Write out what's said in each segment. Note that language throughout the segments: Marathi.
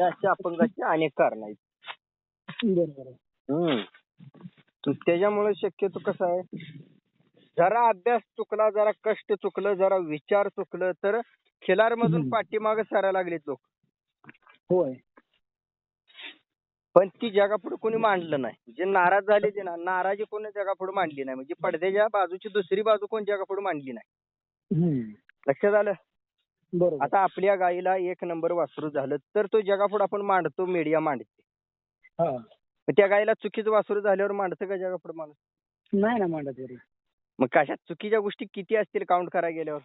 अशा अपंगाची अनेक कारण आहेत. बरोबर. आहे. हम्म त्याच्यामुळे शक्यतो कसं आहे जरा अभ्यास चुकला जरा कष्ट चुकलं जरा विचार चुकलं तर खिलार मधून हम्म. पाठीमागे सारायला लागलेत लोक. होय. पण ती जगापुढे कोणी मांडलं नाही. जे नाराज झाले ते ना नाराजी कोणी जगापुढे मांडली नाही. म्हणजे पडद्याच्या बाजूची दुसरी बाजू कोण जगापुढे मांडली नाही. हम्म. लक्षात आलं? बरोबर. आता आपल्या गाईला एक नंबर वासरू झालं तर तो जगापुढे आपण मांडतो मीडिया मांडते. हा. मग त्या गाईला चुकीचं वासरू झाल्यावर मांडतं का जगापुढे माणूस? नाही ना मांडत मग कशा चुकीच्या गोष्टी किती असतील काउंट करायला गेल्यावर?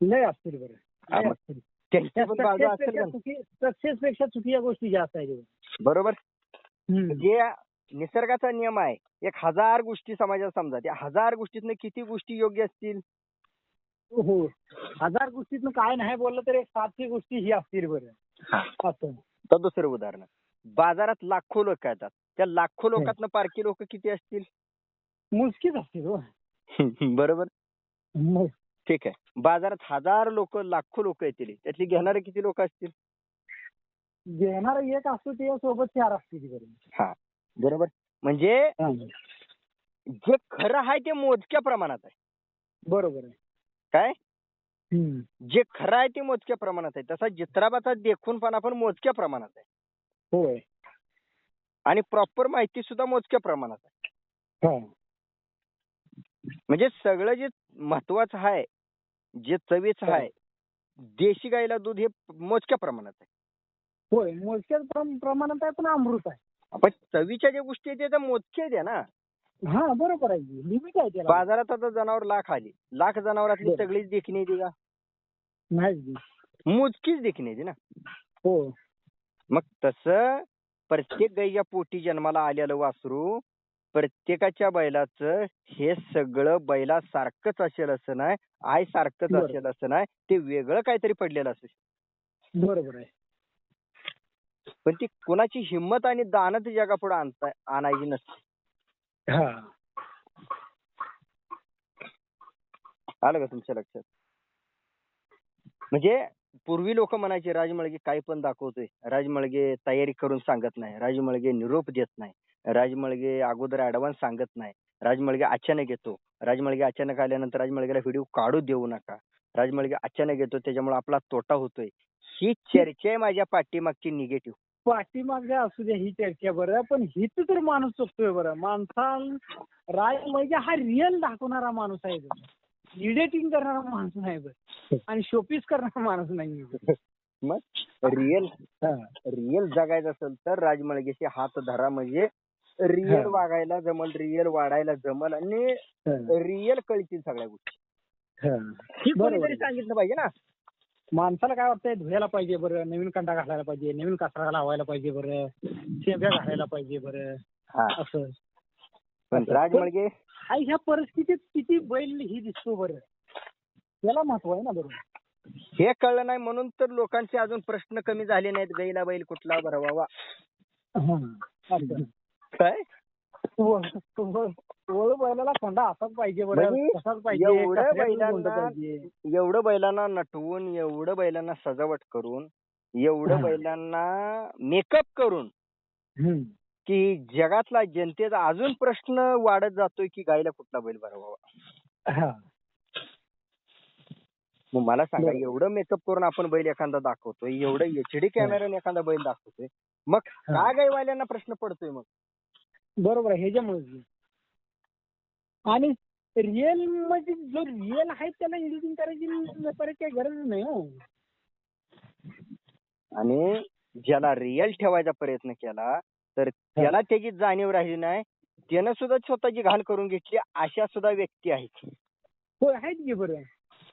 लय असतील बरं. हा, लय मग असतील. त्यांची पण बाजू असेल का? सक्सेस पेक्षा चुकीच्या गोष्टी जास्त आहेत बरोबर. जे निसर्गाचा नियम आहे एक हजार गोष्टी समाजात समजा त्या हजार गोष्टीतनं किती गोष्टी योग्य असतील? हो हजार गोष्टीतनं काय नाही बोललं तर एक सातशे गोष्टी ही असतील बरं. असं. तर दुसरं उदाहरण. बाजारात लाखो लोक येतात. त्या लाखो लोकातनं पारखी लोक किती असतील? मुस्कीच असतील हो. बरोबर? ठीक आहे. बाजारात हजार लोक लाखो लोक येतील. त्यातली घेणारे किती लोक असतील? घेणार एक असतो ते सोबत चार असतील हा. बरोबर? म्हणजे हा. जे खरं आहे ते मोजक्या प्रमाणात आहे. बरोबर आहे. काय. जे खरं आहे ते मोजक्या प्रमाणात आहे. तसा जित्राबाचा देखूनपणा पण मोजक्या प्रमाणात आहे. होय. आणि प्रॉपर माहिती सुद्धा मोजक्या प्रमाणात आहे. हा. म्हणजे सगळं जे महत्वाचं आहे जे चवीचं. आहे देशी गाईला दूध हे मोजक्या प्रमाणात आहे. होय मोजक्या प्रम- प्रमाणात आहे पण अमृत आहे. पण चवीच्या ज्या गोष्टी आहेत त्या मोजक्या आहेत ना. हा बरोबर आहे. लिमिट आहे त्याला. बाजारात आता जनावर लाख आली. लाख जनावरातली बरं. सगळीच देखणी येते का? नाही मोजकीच देखणी येते ना? हो. मग तसं प्रत्येक गाईच्या पोटी जन्माला आलेलं वासरू प्रत्येकाच्या बैलाचं हे सगळं बैला सारखंच असेल असं नाही आय सारखंच बरं. असेल असं नाही ते वेगळं काहीतरी पडलेलं असेल बरोबर आहे. पण ती कोणाची हिंमत आणि दानत जगापुढे आणता आणायची नसते. हा. आलं का तुमच्या लक्षात? म्हणजे पूर्वी लोक म्हणायचे राजमळगे काही पण दाखवतोय. राजमळगे तयारी करून सांगत नाही. राजमळगे निरोप देत नाही. राजमळगे अगोदर ऍडव्हान्स सांगत नाही. राजमळगे अचानक येतो. राजमळगे अचानक आल्यानंतर राजमळगेला व्हिडिओ काढू देऊ नका. राजमळगे अचानक येतो त्याच्यामुळे आपला तोटा होतोय. ही चर्चा आहे माझ्या पाठीमागची निगेटिव्ह पाठीमागच्या असू द्या ही चर्चा बरं पण हिच तर माणूस चुकतोय बरं माणसा राज म्हणजे हा रिअल दाखवणारा माणूस आहे एडिटिंग करणारा माणूस नाही बरं आणि शोपीस करणारा माणूस नाही बरं. मग रिअल हा. रिअल जगायचं असेल तर राजमळगेशी हात धरा म्हणजे रिअल. वागायला जमल रिअल वाढायला जमल आणि. रिअल कळतील सगळ्या गोष्टी. सांगितलं पाहिजे ना माणसाला काय वाटतंय? धुवायला पाहिजे बरं नवीन कंडा घालायला पाहिजे नवीन कचरा लावायला पाहिजे बरं शेंब्या घालायला पाहिजे बरं हा. असं. पण राजमळगे आई ह्या परिस्थितीत किती बैल ही दिसतो बरं? त्याला महत्त्व आहे ना बरोबर हे कळलं नाही म्हणून तर लोकांचे अजून प्रश्न कमी झाले नाहीत. गाईला बैल कुठला भरवावा? हा. असं. काय? वळ बैलाला कोंडा असाच पाहिजे बरं म्हणजे तसाच पाहिजे एवढं कचऱ्यातून बैलांना- पाहिजे एवढं बैलांना नटवून एवढं बैलांना सजावट करून एवढं हा. बैलांना मेकअप करून हम्म. की जगातला जनतेचा अजून प्रश्न वाढत जातोय की गायला कुठला बैल भरवावा हा. मग मला सांगा बरोबर. एवढं मेकअप करून आपण बैल एखादा दाखवतोय एवढं एचडी कॅमेऱ्याने एखादा बैल दाखवतोय मग का गायवाल्यांना प्रश्न पडतोय मग बरोबर आहे ह्याच्यामुळे आणि रिअल म्हणजे जो रिअल आहे त्याला एडिटिंग करायची करायची काही गरज नाही हो. आणि ज्याला रिअल ठेवायचा प्रयत्न केला तर त्याला त्याची जाणीव राहिली नाही. त्यानं सुद्धा स्वतःची घाण करून घेतली अशा सुद्धा व्यक्ती आहेत. हो आहेत की बरं.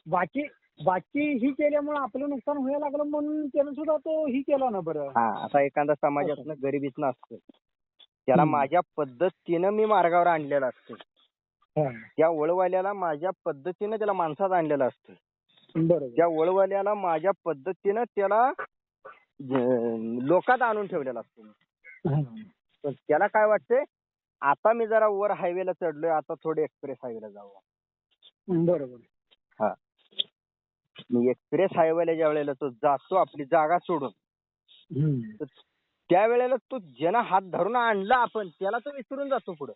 बाकी बाकी ही केल्यामुळे आपलं नुकसान व्हायला लागलं म्हणून त्यानं सुद्धा तो ही केला ना बरं. हा आता एखादा समाजातनं गरिबीतनं असतो त्याला. माझ्या पद्धतीनं मी मार्गावर आणलेलं असतं. त्या वळवाल्याला माझ्या पद्धतीनं त्याला माणसात आणलेलं असतं. त्या वळवाल्याला माझ्या पद्धतीनं त्याला लोकात आणून ठेवलेलं असतं हा. पण त्याला काय वाटतंय? आता मी जरा वर हायवेला चढलोय आता थोडे एक्सप्रेस हायवेला जाऊ बरोबर. मी एक्सप्रेस हायवेला ज्या वेळेला तो जातो आपली जागा सोडून. त्यावेळेला तो ज्यानं हात धरून आणला आपण त्याला तो विसरून जातो पुढे.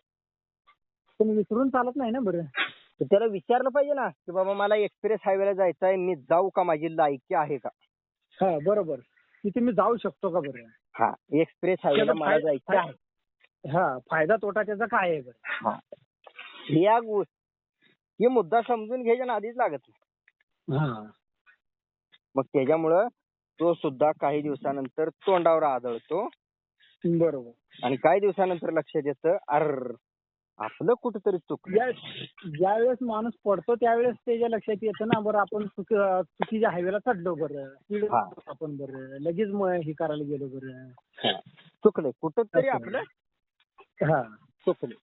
पण विसरून चालत नाही ना बरं? तर त्याला विचारलं पाहिजे ना की बाबा मला एक्सप्रेस हायवेला जायचं आहे मी जाऊ का? माझी लायकी आहे का? हा बरोबर. तिथे मी जाऊ शकतो का बरं? हा एक्सप्रेस हायवेला त्याला मला फाय- जायचं फाय- आहे. हा फायदा तोटा त्याचा काय आहे बरं? हा. या गो- हे मुद्दा समजून घ्यायच्या नादीच लागत नाही. हा. मग त्याच्यामुळं तो सुद्धा काही दिवसानंतर तोंडावर आदळतो. बरोबर. आणि काही दिवसानंतर लक्षात येतं अर आपलं कुठंतरी चुकलं. ज्या ज्यावेळेस माणूस पडतो त्यावेळेस त्याच्या लक्षात येतं ना बरं आपण चुक चुकीच्या हायवेला चढलो बरं. स्पीड हा. आपण बरं. लगेच हे करायला गेलो बरं. चुकलंय. कुठंतरी. आपलं हा. चुकलं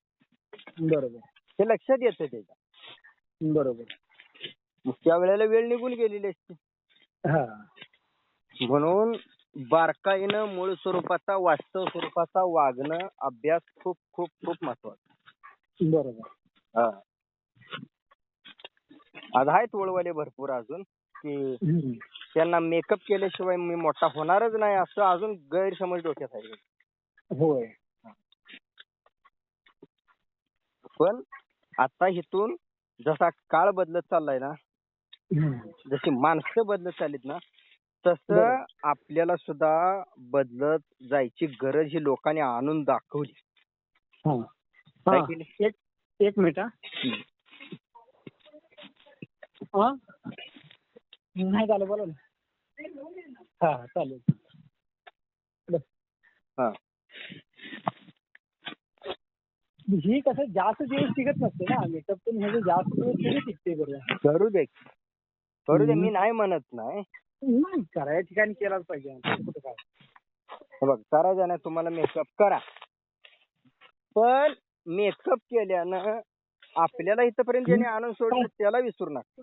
बरोबर. ते लक्षात येतं त्याच्या. बरोबर. मग त्या वेळेला वेळ निघून गेलेली असते. हा. म्हणून बारकाईनं मूळ स्वरूपाचा वास्तव स्वरूपाचा वागणं अभ्यास खूप खूप खूप महत्त्वाचा. बरोबर हा. आज आहेत वळवले भरपूर अजून की. त्यांना मेकअप केल्याशिवाय मी मोठा होणारच नाही असं अजून गैरसमज डोक्यात आहे होय पण आता इथून जसा काळ बदलत चाललाय ना. जशी माणसं बदलत चाललीत ना तसं. आपल्याला सुद्धा बदलत जायची गरज ही लोकांनी आणून दाखवली हा. काय. केली? एक एक मिनिट हा. नाही झालं बोला ना. हा चालेल. हा. ही कसं जास्त दिवस टिकत नसते ना. मेकअप पण हे जास्त दिवस तरी टिकते बरं. करू दे. करू दे. मी नाही म्हणत नाही. करायच्या ठिकाणी केलाच पाहिजे आता कुठं काय. बघ करायचं नाही तुम्हाला मेकअप करा. पण मेकअप केल्यानं आपल्याला इथपर्यंत ज्याने आणून सोडलं त्याला विसरू नका.